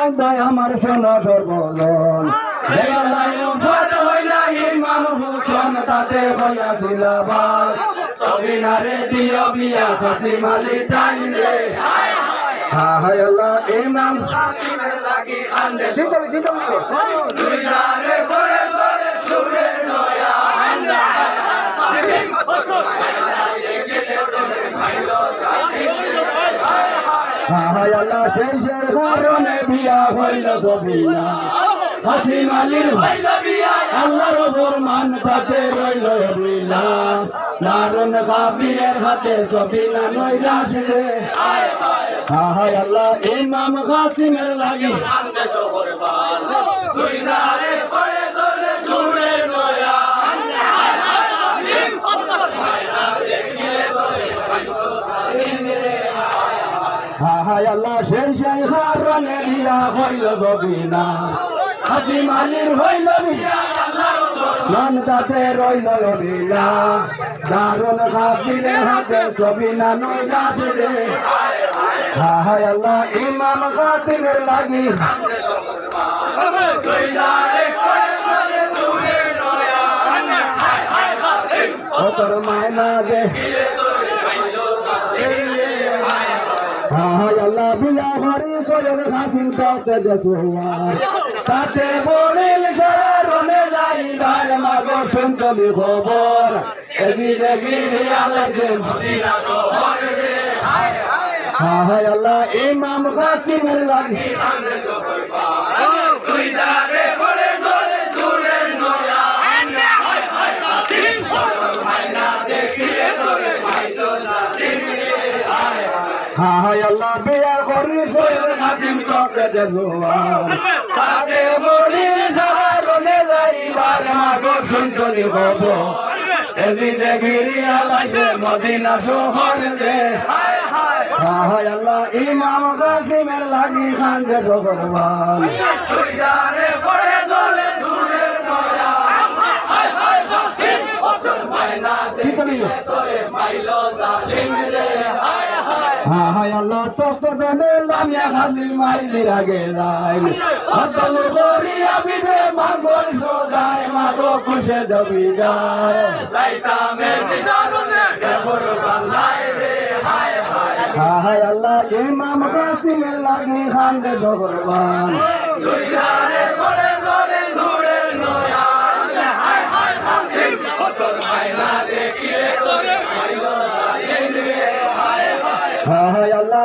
বান্ধায় আমার সোনা সর্বজন। তাতে হইয়াছিল বাস সবিনারে দিও বিয়া ফাসি মালি টাইম রে হায়। আল্লাহ ইমাম লাগি সিদ্ধি দিতে দুই দারে পড়ে চলে চুরে নয়া হায় আল্লাহ টেনশন কারণে বিয়া হইল সবিনা হাসিম আলীর হইল বিয়া আল্লাহর ওপর মান তাতে রইল বিলা নারন কাফিরের হাতে সবিনা নইলা হায় আল্লাহ, ইমাম কাসিমের লাগি। বিয়া হইল সবিনা হাসিম আলীর হইল বিয়া মান তাতে রইল বিলা দারুণ কাফিরে হাতে সবিনা নইলা রে হায় আল্লাহ, ইমাম কাসিমের লাগি। তোর মায়না দে হায় আল্লাহ বিয়া হরি সজর হাসিন তাতে দেশোয়ার তাতে বলিল শরণে যাইবার মাগো শুনছলি খবর। এদিকে গিরি আলাইছে মদিনা শহর রে। হায় আল্লাহ ইমাম কাসিমের লাগি। হায় আল্লাহ বিয়া করি সৈয়দ কাসিম তোকে দেজোয়ার বলি শহরনে যাইবার মাগো শুনছলি খবর এদিকে গিরি আলাইছে মদিনা শহর রে হায় আল্লাহ ইমাম কাসিমের লাগি খান্দে শহরবান কি হায় আল্লাহ তস্ত দেনে লামিয়া হাসির মাইলির আগে যাইল হসল করি আমি রে মাগর সদাই মাগো খুশে দবি যায়। যাইতামে দিদারুনে দেবর বালাই রে হায় হায় হায় আল্লাহ ইমাম কাসিমের লাগি খান্দে জগরবান দুইয়ারে করে জলে ধুরে নয়া হায় হায় হাসিম তোর মাইলা দেখিলে তোরে মাইলো হায় আল্লাহ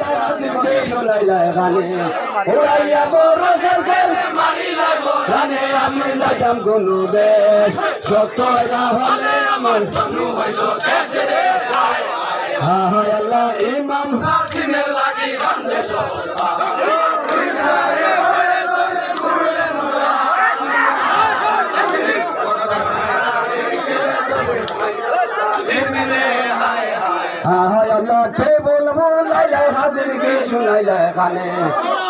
যায় আসিম কে হায় ইমাম হাসিনের লাগি বান্দে হায় লাইলাই হাজির কে শুনাইলাই কানে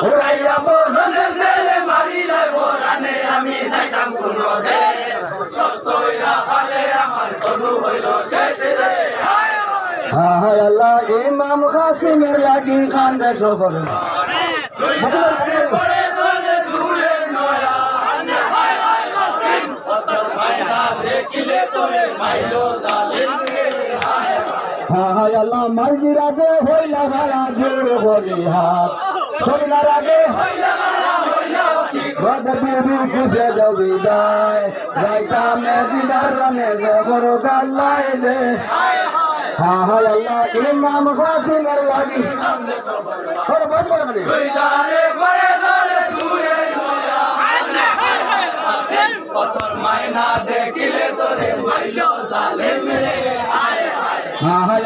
উড়াইয়া বসে জেলে মারিলা বোরানে আমি যাইতাম কোন দেশ সত্যই না ফালে আমার তনু হইল শেষ রে। হায় আল্লাহ ইমাম কাসিমের লাগি খান্দে সফর। আল্লাহ মার্জির আগে হইলা ভাড়া জোর বলি হাত সবিনার আগে হা হা আল্লাহ নাম জবর গাল্লাই রে হায় আল্লাহ ইমাম কাসিমের লাগি ওরে বস করে মানে হায় হায়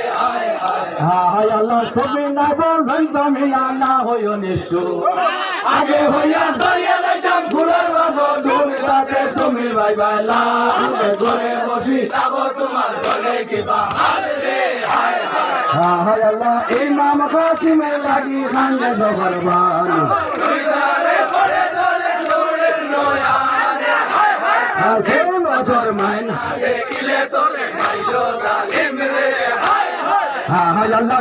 হায় আল্লাহ ছবি না বলবেন তুমি না হইও নিশ্চয় আগে হইয়া দরিয়া যাইতাম ফুলের বাগো ঢুল তাতে তুমি ভাই বাইলা আগে ঘরে বসি যাব তোমার ঘরে কিবা হায় আল্লাহ, ইমাম কাসিমের লাগি খান্দে সবরবান হাসে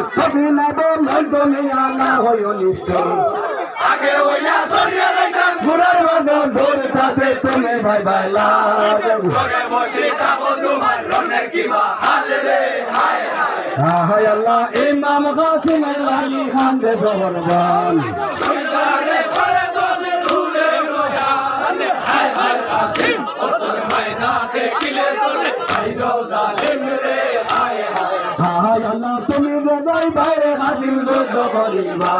আল্লাহ ছবি না বলবেন তুমি না হইও নিশ্চয়। আগে হইয়া দরিয়া যাইতাম ঘুরার বাগো ঢোল তাতে তুমি ভাই বাইলা ঘরে বসে থাকো তোমার রনের কিবা হাল রে হায় হায়। হায় আল্লাহ ইমাম কাসিমের লাগি খান্দে সবরবান ঘরে ঘরে তোলে ধুলে রোয়ান হায় হায় কাসিম ও তোর মায়না দেখিলে তোরে আইলো জালিম রে হায় হায় হায় আল্লাহ তুমি যে যাই বাইরে কাসিম যুদ্ধ করিবা।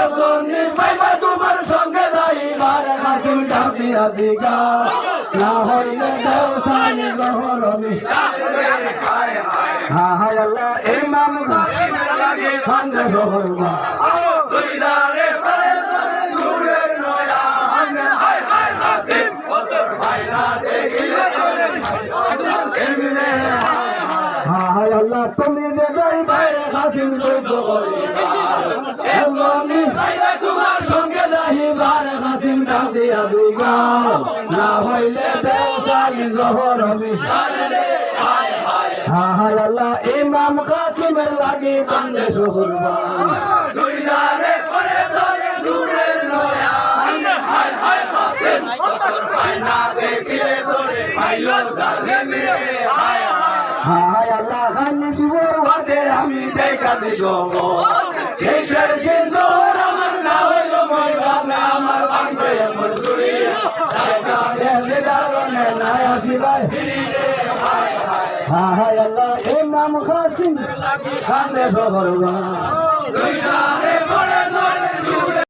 এখন পাইবা তোমার হায় হায় আল্লাহ ইমাম লাগি খান্দে সবরবান দুইদারে রোয়ান হায় হায় কাসিম ও তোর মায়না দেখিলে তোরে আইলো জালিম রে হায় হায় হায় আল্লাহ তুমি যে যাই বাইরে কাসিম যুদ্ধ করিবা এমনি আইবা তোমার সঙ্গে যাইবার চাপি আদিগা না হইলে দেও সানি জহরমি হায় আল্লাহ ইমাম কাসিমের লাগি হায় হায় হায় হায় হায় আমি দেখাছি নাই আসিবাই হায় আল্লাহ ইমাম নাম কান্দে সবরবান দুইদারে